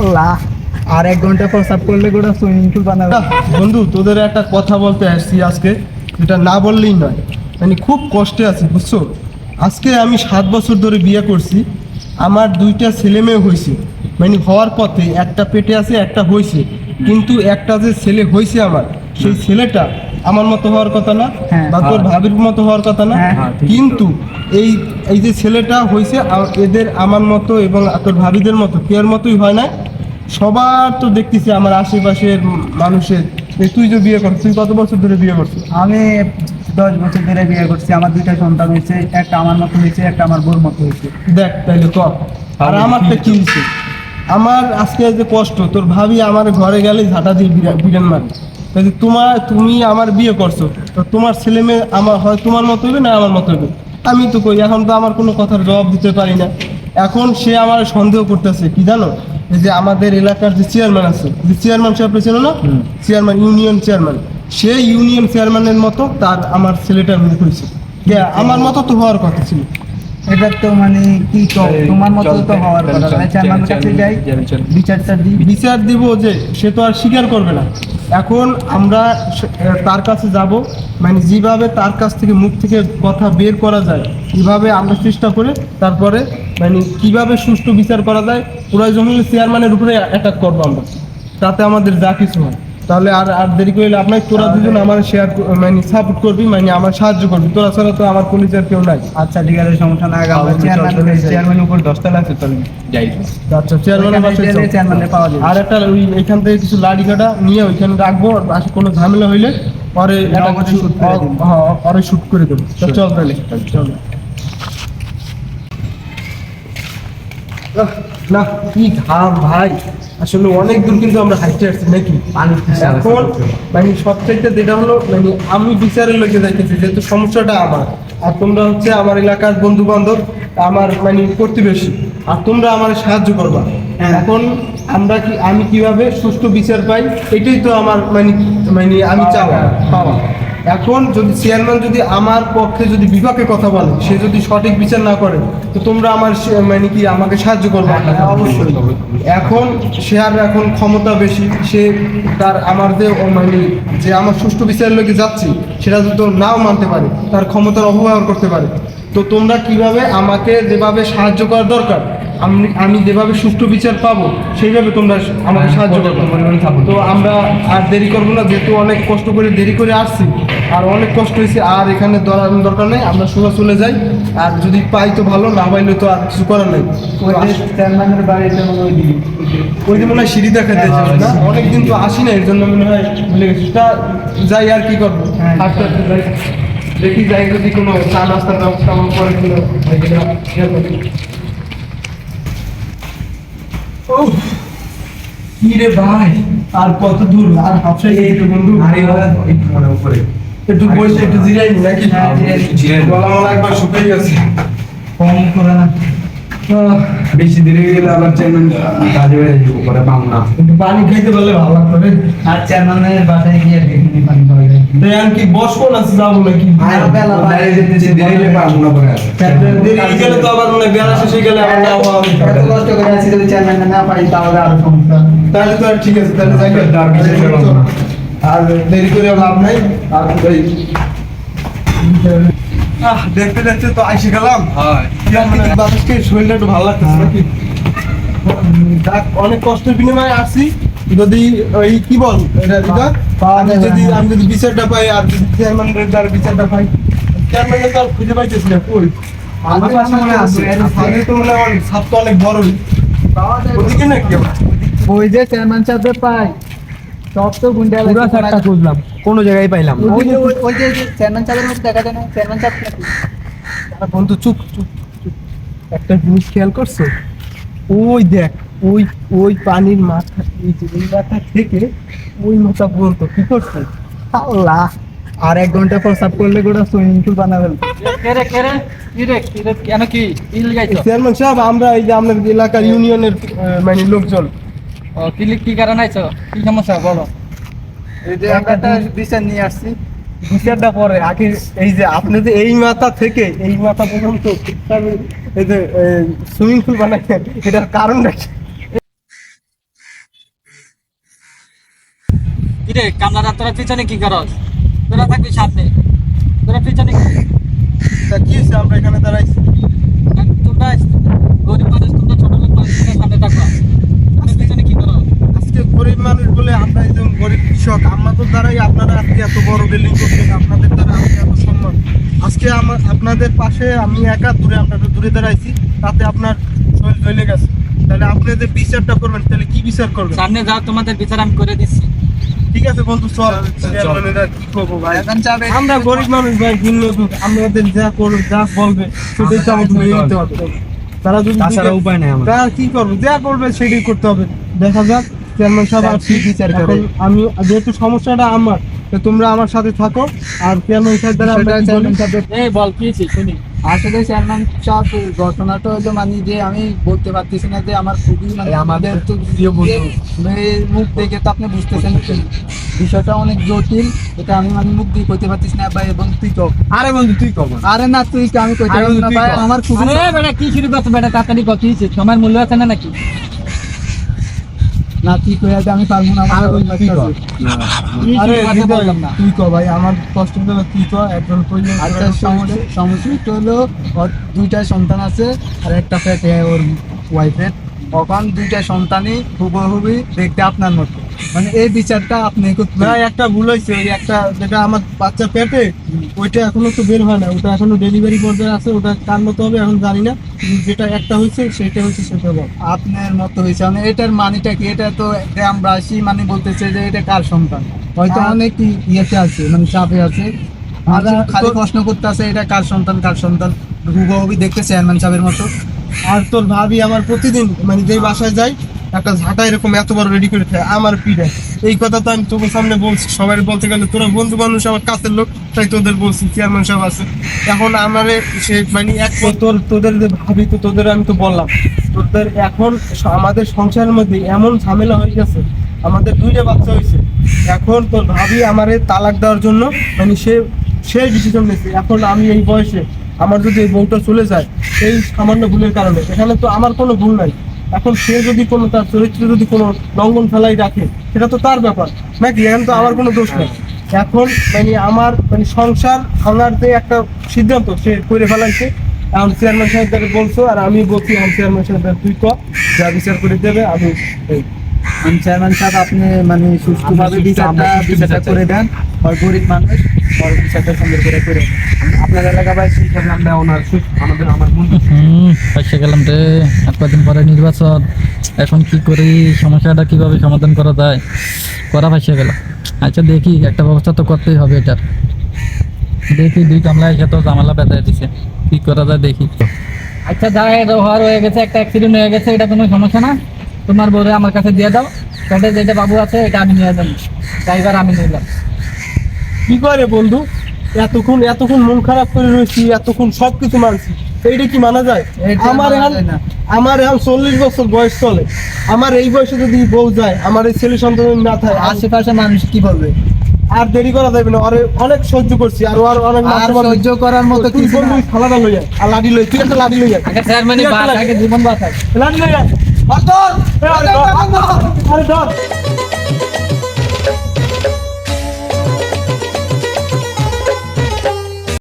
আল্লাহ আর এক ঘণ্টা প্রস্তাব করলে গোটা সুইমিং পুল বানাবে। বন্ধু তোদের একটা কথা বলতে আসছি আজকে যেটা না বললেই নয়। মানে খুব কষ্টে আছি বুঝছ? আজকে আমি সাত বছর ধরে বিয়ে করছি আমার দুইটা ছেলে মেয়ে হয়েছে। মানে হওয়ার পথে একটা পেটে আছে একটা হয়েছে। কিন্তু একটা যে ছেলে হয়েছে আমার সেই ছেলেটা আমার মতো হওয়ার কথা না হ্যাঁ। বা তোর ভাবির মতো হওয়ার কথা না। হ্যাঁ, কিন্তু এই এই যে ছেলেটা হয়েছে এদের আমার মতো এবং তোর ভাবিদের মতো কেয়ার মতোই হয় না সবার তো দেখতেছি আমার আশেপাশের মানুষের। তুই যে বিয়ে করছিস তুই কত বছর ধরে বিয়ে করছিস? আমি দশ বছর ধরে বিয়ে করছি। আমার দুইটা সন্তান হয়েছে একটা আমার মতো হয়েছে একটা আমার বোর মতো হয়েছে। দেখ তাইলে ক? আর আমারটা কি হয়েছে? আমার আজকে যে কষ্ট তোর ভাবি আমার ঘরে গেলে ঝাঁটা দিয়ে বিরা- বিরান মারে। তাহলে তোমার তুমি আমার বিয়ে করছ তো তোমার ছেলে মেয়ে আমার হয় তোমার মতো হবে না আমার মতো হবে? আমি তো কই এখন তো আমার কোনো কথার জবাব দিতে পারি না। এখন সে আমার সন্দেহ করতেছে কি জানো? যে আমাদের এলাকার যে চেয়ারম্যান আছে যে চেয়ারম্যান সাহেব ছিল না? চেয়ারম্যান ইউনিয়ন চেয়ারম্যান সে ইউনিয়ন চেয়ারম্যানের মতো তার আমার ছেলেটার মুখ হয়েছে। আমার মতো তো হওয়ার কথা ছিল। এটা তো মানে কি তো তোমার মতো তো হওয়ার কথা চেয়ারম্যানের কাছে যাই। বিচারটা দিই। বিচার দিব যে সে তো আর স্বীকার করবে না। এখন আমরা তার কাছে যাব। মানে যেভাবে তার কাছ থেকে মুখ থেকে কথা বের করা যায় কীভাবে আমরা চেষ্টা করে তারপরে মানে কীভাবে সুষ্ঠু বিচার করা যায়? প্রয়োজন হলে চেয়ারম্যানের উপরে অ্যাটাক করব আমরা। তাতে আমাদের যা কিছু হয়। তাহলে আর আর দেরি করলে আপনার তোরা দুজন আমার শেয়ার মানে সাপোর্ট করবি মানে আমার সাহায্য করবি। তোরা ছাড়া তো আমার পুলিশের কেউ নাই। আচ্ছা ঠিক আছে সমস্যা না আগে আমরা চেয়ারম্যান চেয়ারম্যানের উপর দশটা লাগছে তো আচ্ছা চেয়ারম্যানের বাসায় চল। চেয়ারম্যানের পাওয়া যাবে। আর একটা ওই এখান থেকে কিছু লাড়ি কাটা নিয়ে ওইখানে রাখব আর পাশে কোনো ঝামেলা হইলে পরে। হ্যাঁ পরে শুট করে দেবো। চল তাহলে। চল। না কি ঘাম ভাই? আসলে অনেক দূর কিন্তু আমরা হাইটে আসছি নাকি? এখন মানে যেটা হলো মানে আমি বিচারের লোকে যাইতেছি যেহেতু সমস্যাটা আমার। আর তোমরা হচ্ছে আমার এলাকার বন্ধু বান্ধব আমার মানে প্রতিবেশী আর তোমরা আমার সাহায্য করবা। হ্যাঁ। এখন আমরা কি আমি কীভাবে সুষ্ঠু বিচার পাই এটাই তো আমার মানে মানে আমি চাওয়া। পাওয়া এখন যদি চেয়ারম্যান যদি আমার পক্ষে যদি বিভাগে কথা বলে সে যদি সঠিক বিচার না করে তো তোমরা আমার মানে কি আমাকে সাহায্য করবে অবশ্যই। এখন সে আর এখন ক্ষমতা বেশি সে তার আমার যে মানে যে আমার সুষ্ঠু বিচারের লোকে যাচ্ছি সেটা যদি নাও মানতে পারে তার ক্ষমতার অপব্যবহার করতে পারে তো তোমরা কীভাবে আমাকে যেভাবে সাহায্য করা দরকার আমি আমি যেভাবে সুষ্ঠু বিচার পাবো সেইভাবে তোমরা আমাকে সাহায্য করবে তো আমরা আর দেরি করব না যেহেতু অনেক কষ্ট করে দেরি করে আসছি আর অনেক কষ্ট হয়েছে আর এখানে দর- দরকার নেই আমরা সোজা চলে যাই। আর যদি পাই তো ভালো না পাইলে তো আর কিছু করার নেই। ওই যে চেয়ারম্যানের মনে হয় হয় সিঁড়ি দেখা দিয়েছিল না? অনেকদিন তো আসি না এর জন্য মনে হয় ভুলে গেছি। তা যাই আর কি করব? হ্যাঁ। হাঁটতে হাঁটতে যাই। দেখি যাই যদি কোনো চা নাস্তার ব্যবস্থা আমার করে। কি রে ভাই? আর কত দূর? আর হাফসাই এই তো বন্ধু একটু বসে একটু জিরাই নাকি? হ্যাঁ, জিরাই। গলা মলা একবার শুকিয়ে গেছে কম করে না। বেশি দেরি হয়ে গেলে আবার চেয়ারম্যান কাজে বেড়ে যাব পরে পাবো না। একটু পানি খাইতে পারলে ভালো লাগতো রে। আর চেয়ারম্যানের বাসায় গিয়ে দেখিনি পানি পাওয়া যায় দেয়ান কি বসবো না যাব নাকি আর বেলা বাইরে যেতেছি দেরি হলে পাবো না পরে। দেরি গেলে তো আবার মনে বেলা শেষ হয়ে গেলে আবার না হওয়া এত কষ্ট করে আছি যদি চেয়ারম্যান না পাই তাহলে আরও সমস্যা। তাহলে তো আর ঠিক আছে তাহলে যাই আর না। আর দেরি করে লাভ নাই। আর এই আহ দেখতে দেখতে তো আইসে গেলাম। প্রাকৃতিক বাতাসকে শরীরটা একটু ভালো লাগতেছে নাকি? অনেক কষ্টের বিনিময়ে আসছি। যদি ওই কি বল? এটা আমি যদি হ্যাঁ। আমি যদি বিচারটা পাই আর যদি চেয়ারম্যানের দ্বারা বিচারটা পাই চেয়ারম্যানের তো খুঁজে পাইতেছি না কই? আমার কাছে মনে আছে। আগে তো মনে হয় আমার তো অনেক বড়ই। পাওয়া ওদিকে নাকি ওই যে চেয়ারম্যান সাহেব পাই। সব তো গুন্ডা পুরা খুঁজলাম কোনো জায়গায় পাইলাম ওই যে ওই- যে চেয়ারম্যান সাহেবের মধ্যে দেখা যায় না? চেয়ারম্যান সাহেব নাকি? আর বন্ধু চুপ চুপ চুপ। একটা জিনিস খেয়াল করছ? ওই দেখ ওই ওই পানির মাথা এই যে মাথা থেকে ওই মাথা পর্যন্ত কি করছে? আল্লাহ আর এক ঘণ্টা প্রস্তাব করলে গোটা সুইমিং পুল গাইছ? চেয়ারম্যান সাহেব আমরা এই যে আমাদের এলাকার ইউনিয়নের মানে লোকজন ও ক্লিনিক কি কারণে আইছো? কি সমস্যা? বলো। এই যে বিচার নিয়ে আসছি। বিচারটা পরে আগে এই যে আপনি যে এই মাথা থেকে এই মাথা পর্যন্ত সুইমিং পুল বানাইছেন এটার কি? কিরে কামলা তোরা পিছনে কি করস? তোরা থাকবি সামনে। তোরা পিছনে কি আমরা এখানে দাঁড়াইছি। গরিব মানুষ গরিব মানুষ বলে আমরা একজন গরিব কৃষক আমাদের দ্বারাই আপনারা আজকে এত বড় বিল্ডিং করছেন আপনাদের দ্বারা আজকে এত সম্মান। আজকে আমার আপনাদের পাশে আমি একা দূরে আপনাদের দূরে দাঁড়াইছি তাতে আপনার শরীর জ্বলে গেছে। তাহলে আপনি যে বিচারটা করবেন তাহলে কি বিচার করবেন? সামনে যাও তোমাদের বিচার আমি করে দিচ্ছি। ঠিক আছে বন্ধু চল। কি করব ভাই? আমরা গরিব মানুষ ভাই ভিন্ন লোক। আমাদের যা করবে যা বলবে সেটাই তো আমাদের মেনে নিতে হবে। তারা যদি তাছাড়া উপায় নেই আমাদের। তারা কি করবে? যা করবে সেটাই করতে হবে। দেখা যাক। চেয়ারম্যান সাহেব আসছি কি বিচার করে? আমি যেহেতু সমস্যাটা আমার তো তোমরা আমার সাথে থাকো আর চেয়ারম্যান সাহেব দ্বারা আমরা চেয়ারম্যান সাহেব এই বল কি হয়েছে? শুনি। আসলে চেয়ারম্যান সাহেব ঘটনাটা হলো মানে যে আমি বলতে পারতেছি না যে আমার খুবই মানে আমাদের তো প্রিয় বন্ধু। এই মুখ দেখে তো আপনি বুঝতেছেন যে বিষয়টা অনেক জটিল এটা আমি মানে মুখ দিয়ে কইতে পারতেছি না ভাই এবং তুই কও। আরে বন্ধু তুই কব আরে না তুই ক, আমি কইতে আরে পারব না ভাই আমার খুবই আরে বেটা কি শুরু করছ বেটা? তাড়াতাড়ি কত হয়েছে? সময়ের মূল্য আছে না নাকি? না তুই কইয়া আছে আমি পারব না আমার কোন কও। আরে। তুই কো ভাই আমার কষ্ট হলো তুই কো একজন প্রয়োজন আচ্ছা সমস্যা সমস্যাটা হলো ওর দুইটা সন্তান আছে আর একটা ফ্যাট ওর ওয়াইফের ওখান দুইটা সন্তানই হুবহুবি দেখতে আপনার মতো। মানে এই বিচারটা আপনি না একটা ভুল হয়েছে ওই একটা যেটা আমার বাচ্চা পেটে ওইটা এখনও তো বের হয় না ওটা এখনও ডেলিভারি পর্যায়ে আছে ওটা কার মতো হবে এখন জানি না যেটা একটা হয়েছে সেটা হচ্ছে সেটা আপনার মতো হয়েছে মানে এটার মানিটা কি? এটা তো গ্রামবাসী মানে বলতেছে যে এটা কার সন্তান? হয়তো অনেক ইয়েতে আছে মানে চাপে আছে। আর আর- খালি প্রশ্ন করতে আছে এটা কার সন্তান কার সন্তান? হুবহুবি দেখতে চেয়ারম্যান সাহেবের মতো। আর তোর ভাবি আমার প্রতিদিন মানে যেই বাসায় যাই একটা ঝাঁটা এরকম এত বড় রেডি করে খায়, আমার পিঠে এই কথা তো আমি তোর সামনে বলছি, সবাই বলতে গেলে তোরা বন্ধু মানুষ আমার কাছের লোক, তাই তোদের বলছি চেয়ারম্যান সাহেব আছে। এখন আমারে সে মানে এক তোর, তোদের যে ভাবি, তো তোদের আমি তো বললাম, তোদের এখন আমাদের সংসারের মধ্যে এমন ঝামেলা হয়ে গেছে, আমাদের দুইটা বাচ্চা হয়েছে। এখন তোর ভাবি আমারে তালাক দেওয়ার জন্য মানে সে সে ডিসিশন নিয়েছে। এখন আমি এই বয়সে আমার যদি এই বউটা চলে যায়, এই সামান্য ভুলের কারণে, এখানে তো আমার কোনো ভুল নাই। এখন সে যদি কোনো তার চরিত্রে যদি কোনো লঙ্ঘন ফেলাই রাখে, সেটা তো তার ব্যাপার। নাকি এখন তো আমার কোনো দোষ নেই? এখন মানে আমার মানে সংসার ভাঙার যে একটা সিদ্ধান্ত সে করে ফেলাইছে, এখন চেয়ারম্যান সাহেব বলছো, আর আমি বলছি এখন চেয়ারম্যান সাহেব, তুই কর যা বিচার করে দেবে, আমি আমি চেয়ারম্যান সাহেব আপনি মানে সুষ্ঠুভাবে সুষ্ঠু- বিচারটা বিচারটা করে দেন। আর গরিব মানুষ আর বিচারটা সুন্দর করে করে আপনার এলাকাবাসী হিসাবে আমরা ওনার আমাদের আমার বন্ধু হুম ফাঁসে গেলাম রে। আর কদিন পরে নির্বাচন। এখন কি করি সমস্যাটা কীভাবে সমাধান করা যায়? করা ফাঁসে গেল। আচ্ছা দেখি একটা ব্যবস্থা তো করতেই হবে এটার। দেখি দুই কামলা এসে তো জামালা বেঁধে দিছে। কি করা যায় দেখি। আচ্ছা যা হওয়ার হয়ে গেছে একটা অ্যাক্সিডেন্ট হয়ে গেছে এটা কোনো সমস্যা না? তোমার বউরে আমার কাছে দিয়ে দাও। পেটে যেটা বাবু আছে এটা আমি নিয়ে যাব। ড্রাইভার আমি নিলাম কি করে বন্ধু? এতক্ষণ এতক্ষণ মন খারাপ করে রয়েছি এতক্ষণ সবকিছু মানছি। এইটা কি মানা যায়? আমার মানা এখন আমার এখন চল্লিশ বছর বয়স চলে। আমার এই বয়সে যদি বউ যায় আমার এই ছেলে সন্তান না থাকে আশেপাশে মানুষ কি বলবে? আর দেরি করা যাবে না। আরে অনেক সহ্য করছি আর আর অনেক আর সহ্য করার মতো তুই কিছু বন্ধু না। থালাটা লই আর লাঠি লই তুই একটা লাঠি লই আয়। আগে চেয়ারম্যানই তুই বাস আগে জীবন বাঁচায় লাঠি লই আয়। আর ধর, আরে ধর, আরে ধর।